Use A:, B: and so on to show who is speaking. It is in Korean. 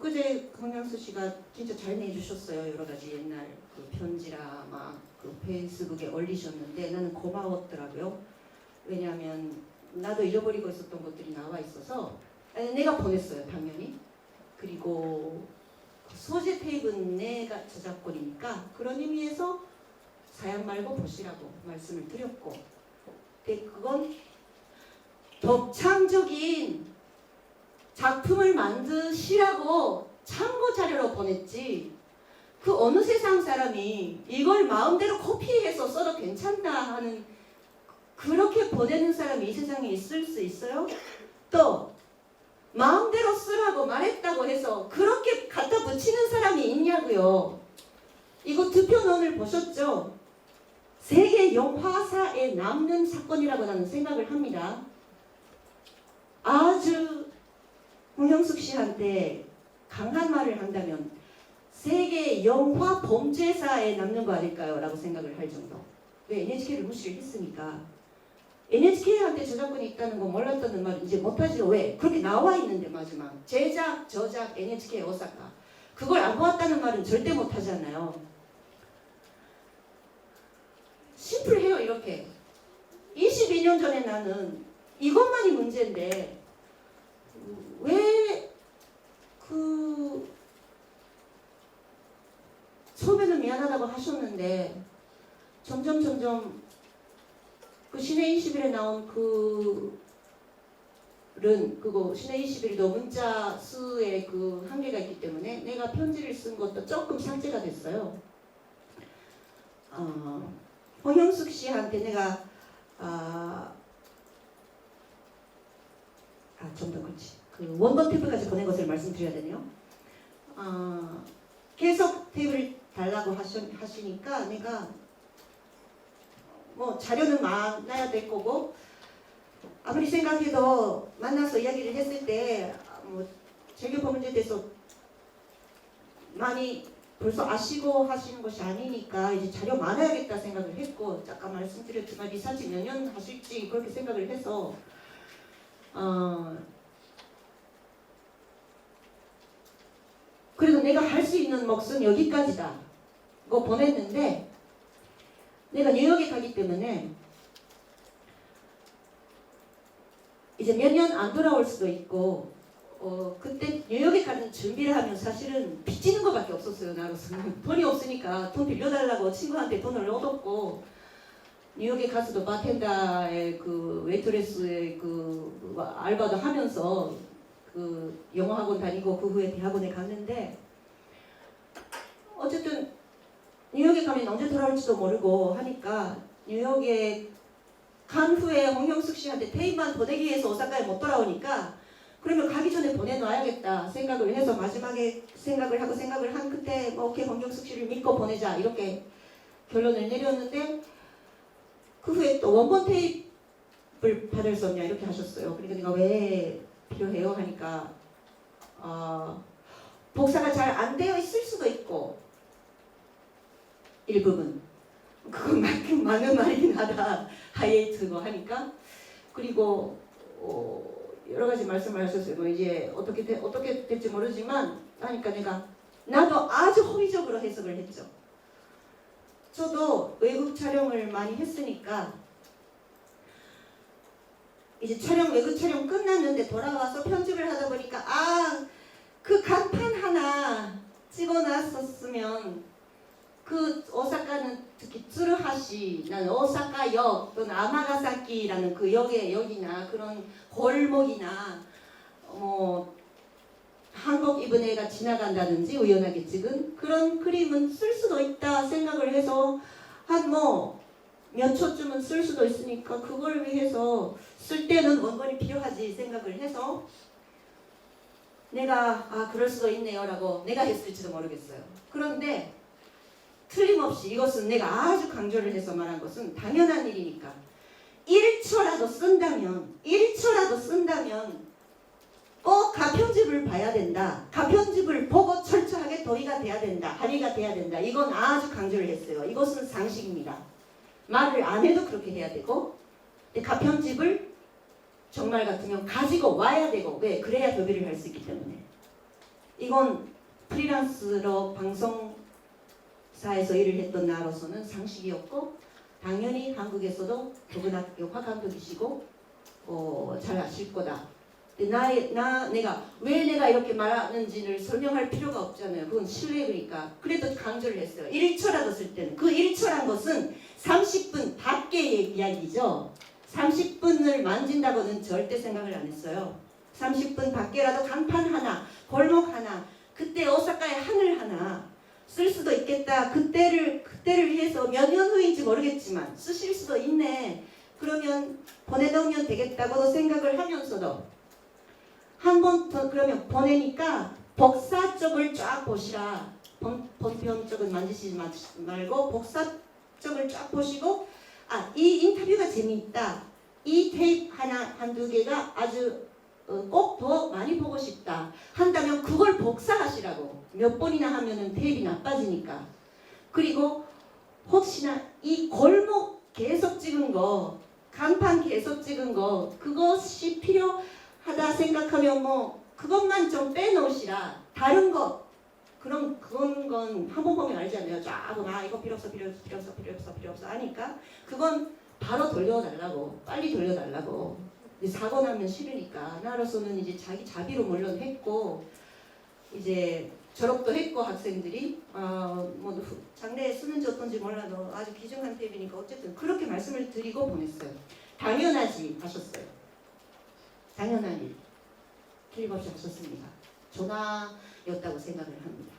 A: 엊그제 강명수 씨가 진짜 잘 내주셨어요. 여러 가지 옛날 그 편지라 막 그 페이스북에 올리셨는데 나는 고마웠더라고요. 왜냐하면 나도 잃어버리고 있었던 것들이 나와 있어서 내가 보냈어요 당연히. 그리고 그 소재 테이프는 내가 저작권이니까 그런 의미에서 사양 말고 보시라고 말씀을 드렸고 근데 그건 독창적인 작품을 만드시라고 참고 자료로 보냈지 그 어느 세상 사람이 이걸 마음대로 코피해서 써도 괜찮다 하는 그렇게 보내는 사람이 이 세상에 있을 수 있어요? 또 마음대로 쓰라고 말했다고 해서 그렇게 갖다 붙이는 사람이 있냐고요. 이거 투표론을 보셨죠? 세계 영화사에 남는 사건이라고 나는 생각을 합니다. 아주 홍영숙 씨한테 강한 말을 한다면 세계 영화 범죄사에 남는 거 아닐까요? 라고 생각을 할 정도. 왜 NHK를 무시를 했으니까. NHK한테 저작권이 있다는 거 몰랐다는 말 이제 못하지요. 왜? 그렇게 나와 있는데 마지막. 제작, 저작, NHK 오사카. 그걸 안 보았다는 말은 절대 못하잖아요. 심플해요 이렇게. 22년 전에 나는 이것만이 문제인데 왜 그 처음에는 미안하다고 하셨는데 점점 점점 그 신의 20일에 나온 그른 그거 신의 21일도 문자 수의 그 한계가 있기 때문에 내가 편지를 쓴 것도 조금 삭제가 됐어요. 어, 홍영숙 씨한테 내가 아, 아, 좀 더 그렇지. 그 원본 테이프까지 보낸 것을 말씀드려야 되네요. 아, 계속 테이프를 달라고 하시, 하시 니까 내가 뭐 자료는 많아야 될 거고 아무리 생각해도 만나서 이야기를 했을 때 뭐 재교포 문제에 대해서 많이 벌써 아시고 하시는 것이 아니니까 이제 자료 많아야겠다 생각을 했고 잠깐 말씀드렸지만 리사치 몇 년 하실지 그렇게 생각을 해서 어 그래도 내가 할 수 있는 몫은 여기까지다. 거 보냈는데 내가 뉴욕에 가기 때문에 이제 몇 년 안 돌아올 수도 있고 어 그때 뉴욕에 가는 준비를 하면 사실은 빚지는 것밖에 없었어요 나로서는. 돈이 없으니까 돈 빌려달라고 친구한테 돈을 얻었고 뉴욕에 가서도 바텐더의 그 웨이트레스의 그 알바도 하면서 그 영어 학원 다니고 그 후에 대학원에 갔는데 어쨌든 뉴욕에 가면 언제 돌아올지도 모르고 하니까 뉴욕에 간 후에 홍영숙 씨한테 테이프만 보내기 위해서 오사카에 못 돌아오니까 그러면 가기 전에 보내놔야겠다 생각을 해서 마지막에 생각을 하고 생각을 한 끝에 뭐 오케이 홍영숙 씨를 믿고 보내자 이렇게 결론을 내렸는데 그 후에 또 원본 테이프를 받을 수 없냐 이렇게 하셨어요. 그러니까 내가 왜 필요해요 하니까 어, 복사가 잘 안 되어 있을 수도 있고 일부분 그것만큼 많은 말이긴 하다 하이에이트고 하니까 그리고 어, 여러 가지 말씀을 하셨어요. 뭐 이제 어떻게 되, 어떻게 될지 모르지만 하니까 내가 나도 아주 호의적으로 해석을 했죠. 저도 외국 촬영을 많이 했으니까 이제 촬영 외국 촬영 끝났는데 돌아와서 편집을 하다 보니까 아 그 간판 하나 찍어놨었으면 그 오사카는 츠루하시, 난 오사카역 또는 아마가사키라는 그 역의 역이나 그런 골목이나 뭐 한국 애가 지나간다든지 우연하게 찍은 그런 그림은 쓸 수도 있다 생각을 해서 한 뭐 몇 초쯤은 쓸 수도 있으니까 그걸 위해서 쓸 때는 원본이 필요하지 생각을 해서 내가 아 그럴 수도 있네요라고 내가 했을지도 모르겠어요. 그런데 틀림없이 이것은 내가 아주 강조를 해서 말한 것은 당연한 일이니까 1초라도 쓴다면 1초라도 쓴다면 꼭 가편집을 봐야 된다. 가편집을 보고 철저하게 도의가 돼야 된다. 합의가 돼야 된다. 이건 아주 강조를 했어요. 이것은 상식입니다. 말을 안 해도 그렇게 해야 되고 가편집을 정말 같으면 가지고 와야 되고 왜? 그래야 도비를 할 수 있기 때문에 이건 프리랜서로 방송 사에서 일을 했던 나로서는 상식이었고 당연히 한국에서도 고등학교 화감독이시고 어, 잘 아실 거다. 근데 나, 나 내가 왜 내가 이렇게 말하는지를 설명할 필요가 없잖아요. 그건 신뢰니까. 그래도 강조를 했어요. 1초라도 쓸 때는 그 1초란 것은 30분 밖의 이야기죠. 30분을 만진다고는 절대 생각을 안 했어요. 30분 밖에라도 간판 하나, 골목 하나, 그때 오사카의 하늘 하나 쓸 수도 있겠다. 그때를 그때를 위해서 몇 년 후인지 모르겠지만 쓰실 수도 있네. 그러면 보내놓으면 되겠다고도 생각을 하면서도 한 번 더 그러면 보내니까 복사 쪽을 쫙 보시라. 본, 본편 쪽은 만지시지 마- 말고 복사 쪽을 쫙 보시고 아 이 인터뷰가 재미있다. 이 테이프 하나 한두 개가 아주 어, 꼭 더 많이 보고 싶다. 한다면 그걸 복사하시라고. 몇 번이나 하면은 테이프이 나빠지니까. 그리고 혹시나 이 골목 계속 찍은 거 간판 계속 찍은 거 그것이 필요하다 생각하면 뭐 그것만 좀 빼놓으시라. 다른 거 그럼 그건 건한 번 보면 알잖아요. 쫙 하고 아 이거 필요 없어 필요 없어 필요 없어 필요 없어 필요 없어 하니까 그건 바로 돌려달라고. 빨리 돌려달라고 이제 사고 나면 싫으니까 나로서는 이제 자기 자비로 물론 했고 이제 졸업도 했고 학생들이 어뭐 장래에 쓰는지 어떤지 몰라도 아주 귀중한 탭이니까 어쨌든 그렇게 말씀을 드리고 보냈어요. 당연하지 하셨어요. 당연한 일. 틀림없이 하셨습니다. 전화였다고 생각을 합니다.